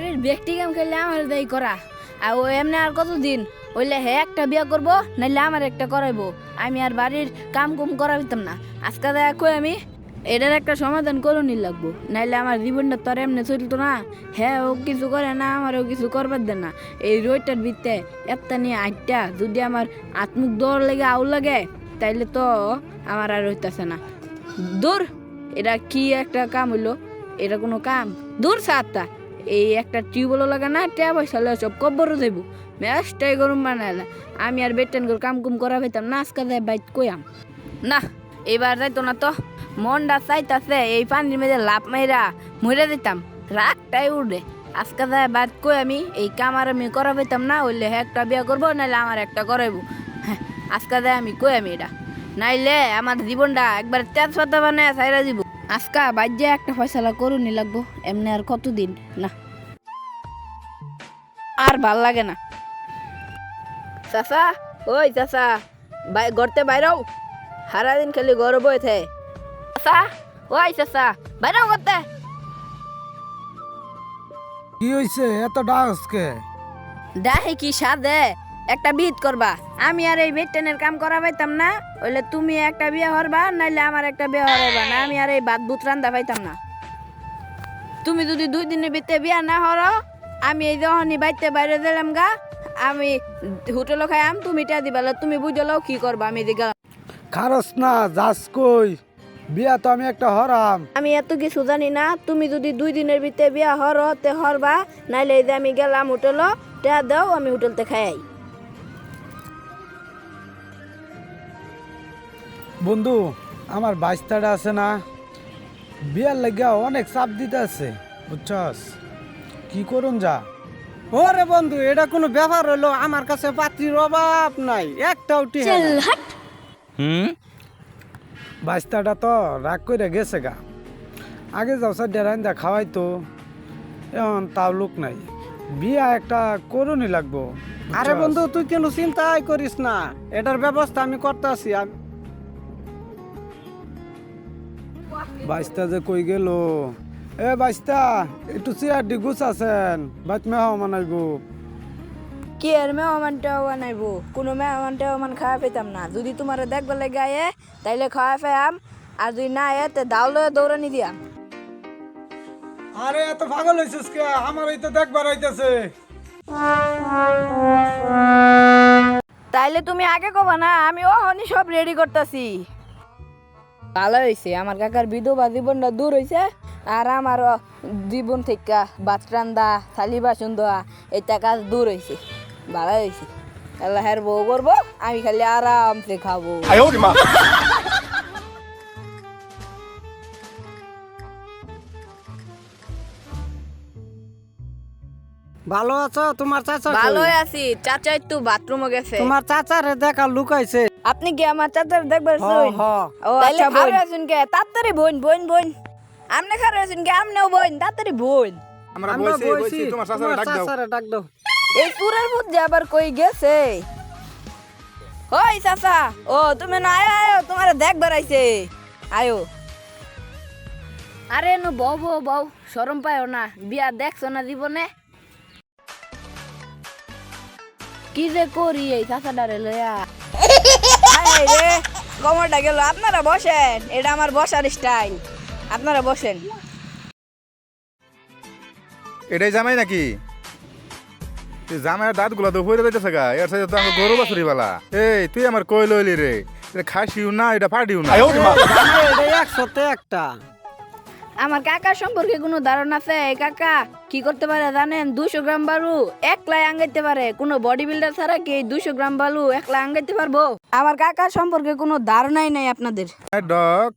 আরে ব্যক্তি গেম খেললে আমার দায়ী করা। আর ও এমনি আর কতদিন? ওইলে হে, একটা বিয়ে করব, নাইলে আমার একটা করাইবো। আমি আর বাড়ির কাম কুম করাইতাম না। আজকে দেখা আমি? এটার একটা সমাধান করুনি লাগবো। নাইলে আমার জীবনটা তোর এমনি চলতো না। হ্যাঁ ও কিছু করে না আমারও কিছু করবার দেন না। এই রোইটার ভিত্তে একটা নিয়ে আটটা, যদি আমার আত্মুক দৌড় লেগে আউ লাগে, তাইলে তো আমার আর হইতাছে না। দূর, এটা কি একটা কাম হইল? এটা কোনো কাম? দূর সাতটা। এই একটা টিউবওয়েলও লাগে না ট্যাপ লয়ে সব কব্বরও দেব ম্যাচটাই গরম বানাইলা আমি আর বেটেন করে কাম কুম করা পেতাম না, আজকে দেয় বাইক কইয়াম। না, এবার যাইতো না তো। মনটা চাইতাছে এই পানির মেঝে লাভ মাইরা মরে দিতাম। রাগটাই উঠে আজকে দেয় বাদ কই আমি এই কাম আর আমি করা পেতাম না, হইলে হ্যাঁ একটা বিয়ে করব নাহলে আমার একটা করাইবো। হ্যাঁ আজকে দেয় আমি কই আমি এটা। নাইলে আমার জীবনটা একবার তেজ পাতা বানায় সাইরা দিব। আজকা বাজ্যে একটা ফয়সালা করুনি লাগবো এমনি আর কতদিন? না। আর ভালো লাগে না। চাচা ওই চাচা বাই গড়তে বাইরেও। সারাদিন খালি গড় বই থে। চাচা ওই চাচা বাইরেও করতে কি হইছে? এত ডান্সকে ডাহে কি সাদে? একটা বিট করবা। আমি আর এই বেটেনের কাম করা পাইতাম না। ওইলে তুমি একটা বিয়ে হরবা নাইলে আমার একটা বিয়ে হরবা না। আমি আর এই ভাত বুত রান্দা পাইতাম না। তুমি যদি দুই দিনের ভিতরে বিয়া না হর আমি এই যখনই বাইতে বাইরে দিলাম গা। আমি হোটেলও খাইয়াম তুমি টিয়া দিবা তুমি বুঝলো কি করবা আমি দিকে খারস না যাস কই। বিয়া তো আমি একটা হরাম। আমি এত কিছু জানি না। তুমি যদি দুই দিনের ভিতরে বিয়া হর তে হরবা। নাইলে এই যে আমি গেলাম হোটেল টিয়া দাও আমি হোটেলতে খাই বন্ধু আমার বাইশটাটা আছে না। বিয়ার লাগিয়া অনেক চাপ দিতে আছে বুঝছস? কি করুন যা। ওরে বন্ধু এটা কোনো ব্যাপার হলো আমার কাছে পাত্রীর অভাব নাই একটাও নাই। হুম? বাইশটাটা তো রাগ করে গেছে গা। আগে যাও স্যার ডেরাইন দা খাওয়াই তো। এখন তাও লোক নাই। বিয়া একটা করুনি লাগবো আরে বন্ধু তুই কেন চিন্তাই করিস না। এটার ব্যবস্থা আমি করতেছি বাইশটা যে কই গেল? এ বাইশটা একটু চেয়ার দি গুছ আছেন। বাইত মেহাও মানাইব কি আর মেহমানটাও বানাইবো কোনো মেহমানটাও মান খাওয়া পেতাম না। যদি তোমার দেখবার লাগে আয়ে তাইলে খাওয়া পেয়াম। আর যদি না আয়ে তে দাও লয়ে দৌড়ানি দিয়াম আরে এত পাগল হইছিস কে? আমার এই তো দেখবার হইতেছে তাইলে তুমি আগে কবা না আমি ওহনি সব রেডি করতেছি। ভালো হয়েছে আমার কাকার বিধবা জীবনটা দূর হয়েছে আর আমার জীবন থেকে ভাত রান্দা থালি বাসন দেওয়া এটা কাজ দূর হয়েছে ভালো হয়েছে আল্লাহের বউ করব আমি খালি আরামসে খাব। ভালো আছো? তোমার চাচা? ভালোই আছি। চাচা একটু বাথরুমে গেছে। তোমার চাচারে দেখা লুকাইছে। আপনি কি আমার চাচার দেখবার শুন ও আচ্ছা বোন আছেন কে তাড়াতাড়ি বোন বোন বোন আমনে খারে আছেন কে আমনেও বোন তাড়াতাড়ি বোন আমরা বইছি বইছি। তোমার শাশুড়ি ডাক দাও। চাচারে ডাক দাও। এই সুরের মধ্যে আবার কই গেছে? ওই চাচা ও তুমি না আয় আয় তোমার দেখবার আইছে। আয়ো। আরে নো বউ বউ বউ শরম পায়ও না। বিয়া দেখছ না জীবনে? কি যে করি এই চাচাটারে লয়া কমরটা গেল আপনারা বসেন এটা আমার বসার স্টাইল আপনারা বসেন। এটাই জামাই নাকি? তুই জামাইয়ের দাঁতগুলা তো হয়ে যাইতেছে গা এর সাথে তো আমার গরু বাছুরি বালা। এই তুই আমার কই লইলি রে? খাসিও না এটা ফাটিও না। একশোতে একটা। আমার কাকার সম্পর্কে কোনো ধারণা আছে? এই কাকা কি করতে পারে জানেন? দুশো গ্রাম বালু একলাই আঙ্গাইতে পারে। কোনো বডি বিল্ডার ছাড়া কি দুশো গ্রাম বালু একলা আঙ্গাইতে পারব? আমার কাকার সম্পর্কে কোনো ধারণাই নাই আপনাদের। ডক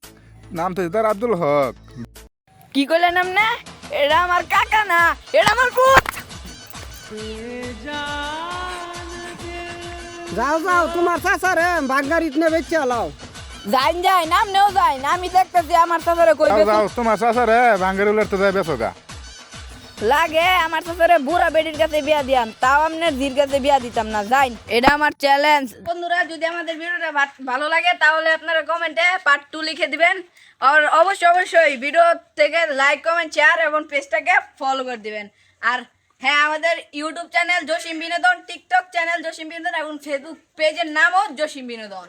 নাম তো তার আব্দুল হক। কি করলেন আপনি? এটা আমার কাকা না এটা আমার পুত। যাও যাও তোমার চাচারে বাগারিত নে বেচে লাও যাইন যাই নাম নেও যাই আমি দেখতেছি আমার চাচারে কই যাও তোমার রে ভাঙ্গারি উলার তো যায় বেসো গা। লাগে আমার চাচারে বুড়া বেডির কাছে বিয়া দিয়াম। তাও আপনার ধীর কাছে বিয়া দিতাম না যাইন এটা আমার চ্যালেঞ্জ বন্ধুরা যদি আমাদের ভিডিওটা ভালো লাগে তাহলে আপনারা কমেন্টে পার্ট টু লিখে দিবেন। আর অবশ্যই অবশ্যই ভিডিও থেকে লাইক কমেন্ট শেয়ার এবং পেজটাকে ফলো করে দিবেন। আর হ্যাঁ আমাদের ইউটিউব চ্যানেল জসিম বিনোদন টিকটক চ্যানেল জসিম বিনোদন এবং ফেসবুক পেজের নামও জসিম বিনোদন।